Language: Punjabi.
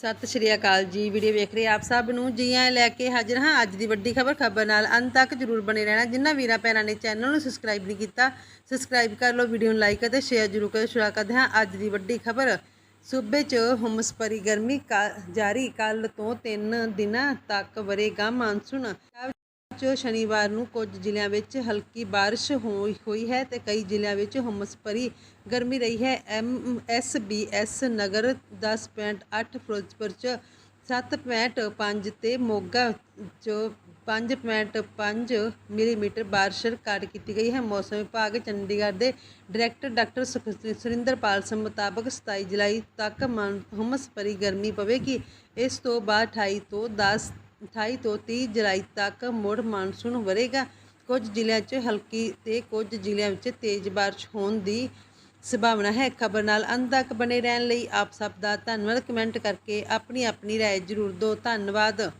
ਸਤਿ ਸ਼੍ਰੀ ਅਕਾਲ ਜੀ। ਵੀਡੀਓ ਵੇਖ ਰਹੇ ਆਪ ਸਭ ਨੂੰ। ਜੀ ਆਇਆਂ ਲੈ ਕੇ ਹਾਜ਼ਰ ਹਾਂ ਅੱਜ ਦੀ ਵੱਡੀ ਖਬਰ। ਖਬਰ ਨਾਲ ਅੰਤ ਤੱਕ ਜਰੂਰ ਬਣੇ ਰਹਿਣਾ। ਜਿਨ੍ਹਾਂ ਵੀਰਾਂ ਭੈਣਾਂ ਨੇ ਚੈਨਲ ਨੂੰ ਸਬਸਕ੍ਰਾਈਬ ਨਹੀਂ ਕੀਤਾ, ਸਬਸਕ੍ਰਾਈਬ ਕਰ ਲਓ, ਵੀਡੀਓ ਨੂੰ ਲਾਈਕ ਅਤੇ ਸ਼ੇਅਰ ਜਰੂਰ ਕਰੋ ਸ਼ੁਰੂ ਕਰਦੇ ਹਾਂ ਅੱਜ ਦੀ ਵੱਡੀ ਖਬਰ। ਸੂਬੇ 'ਚ ਹੁਮਸ ਭਰੀ ਗਰਮੀ ਕਾ- ਜਾਰੀ। ਕੱਲ ਤੋਂ 3 ਦਿਨਾਂ ਤੱਕ ਵਰੇਗਾ ਮਾਨਸੂਨ। ਚ ਸ਼ਨੀਵਾਰ ਨੂੰ ਕੁਝ ਜ਼ਿਲ੍ਹਿਆਂ ਵਿੱਚ ਹਲਕੀ ਬਾਰਿਸ਼ ਹੋਈ ਹੈ ਤੇ ਕਈ ਜ਼ਿਲ੍ਹਿਆਂ ਵਿੱਚ ਹੁਮਸ ਭਰੀ ਗਰਮੀ ਰਹੀ ਹੈ। M S B S Nagar 10.8 Firozpur ਚ 7.5 ਤੇ ਮੋਗਾ ਚ 5.5 ਮਿਲੀਮੀਟਰ ਬਾਰਿਸ਼ ਰਿਕਾਰਡ ਕੀਤੀ ਗਈ ਹੈ। ਮੌਸਮ ਵਿਭਾਗ ਚੰਡੀਗੜ੍ਹ ਦੇ ਡਾਇਰੈਕਟਰ ਡਾਕਟਰ ਸੁਖ- ਸੁਰਿੰਦਰਪਾਲ ਸਿੰਘ ਮੁਤਾਬਕ 27 ਜੁਲਾਈ ਤੱਕ ਮਨ- ਹੁਮਸ ਭਰੀ ਗਰਮੀ ਪਵੇਗੀ। ਇਸ ਤੋਂ ਬਾਅਦ 28 ਤੋਂ 10 28 ਤੋਂ 30 ਜੁਲਾਈ ਤੱਕ ਮੁੜ ਮਾਨਸੂਨ ਵਰੇਗਾ। ਕੁਝ ਜ਼ਿਲ੍ਹਿਆਂ 'ਚ ਹਲਕੀ ਤੇ ਕੁਝ ਜ਼ਿਲ੍ਹਿਆਂ ਵਿੱਚ ਤੇਜ਼ ਬਾਰਿਸ਼ ਹੋਣ ਦੀ ਸੰਭਾਵਨਾ ਹੈ। ਖਬਰ ਨਾਲ ਅੰਤ ਤੱਕ ਬਣੇ ਰਹਿਣ ਲਈ ਆਪ ਸਭ ਦਾ ਧੰਨਵਾਦ। ਕਮੈਂਟ ਕਰਕੇ ਆਪਣੀ ਆਪਣੀ ਰਾਏ ਜ਼ਰੂਰ ਦਿਓ। ਧੰਨਵਾਦ।